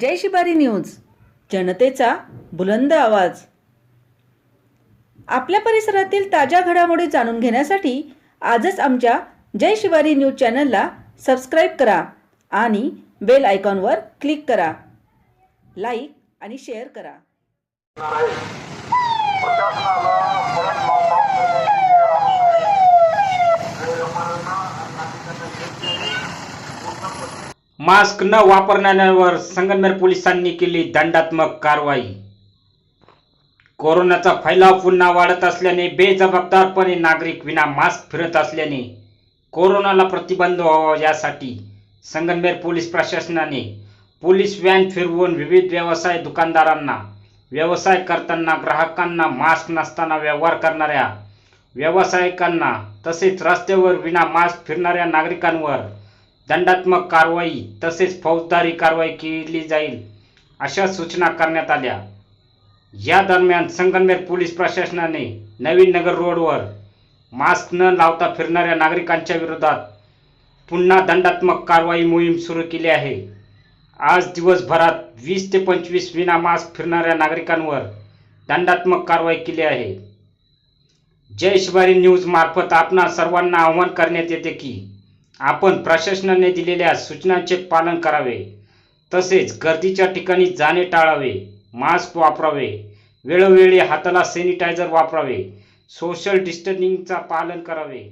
जय Shivari news जनतेचा बुलंद आवाज. आपल्या परिसरातील ताज्या घडामोडी जाणून घेण्यासाठी आजच आमच्या जय शिवारी न्यूज चॅनलला सबस्क्राईब करा आणि बेल आयकॉनवर क्लिक करा. लाईक आणि शेअर करा. मास्क न वापरणाऱ्यांवर संगमनेर पोलिसांनी केली दंडात्मक कारवाई. कोरोनाचा फैलाव पुन्हा वाढत असल्याने बेजबाबदारपणे नागरिक विना मास्क फिरत असल्याने कोरोनाला प्रतिबंध व्हावा यासाठी संगमनेर पोलीस प्रशासनाने पोलीस व्हॅन फिरवून विविध व्यवसाय दुकानदारांना व्यवसाय करताना ग्राहकांना मास्क नसताना व्यवहार करणाऱ्या व्यावसायिकांना तसेच रस्त्यावर विना मास्क फिरणाऱ्या नागरिकांवर दंडात्मक कारवाई तसेच फौजदारी कारवाई केली जाईल अशा सूचना करण्यात आल्या. या दरम्यान संगमनेर पोलीस प्रशासनाने नवीन नगर रोडवर मास्क न लावता फिरणाऱ्या नागरिकांच्या विरोधात पुन्हा दंडात्मक कारवाई मोहीम सुरू केली आहे. आज दिवसभरात वीस ते पंचवीस विना मास्क फिरणाऱ्या नागरिकांवर दंडात्मक कारवाई केली आहे. जय शिवारी न्यूज मार्फत आपणा सर्वांना आवाहन करण्यात येते की आपण प्रशासनाने दिलेल्या सूचनांचे पालन करावे. तसेच गर्दीच्या ठिकाणी जाणे टाळावे मास्क वापरावे वेळोवेळी हाताला सॅनिटायझर वापरावे सोशल डिस्टन्सिंगचा पालन करावे.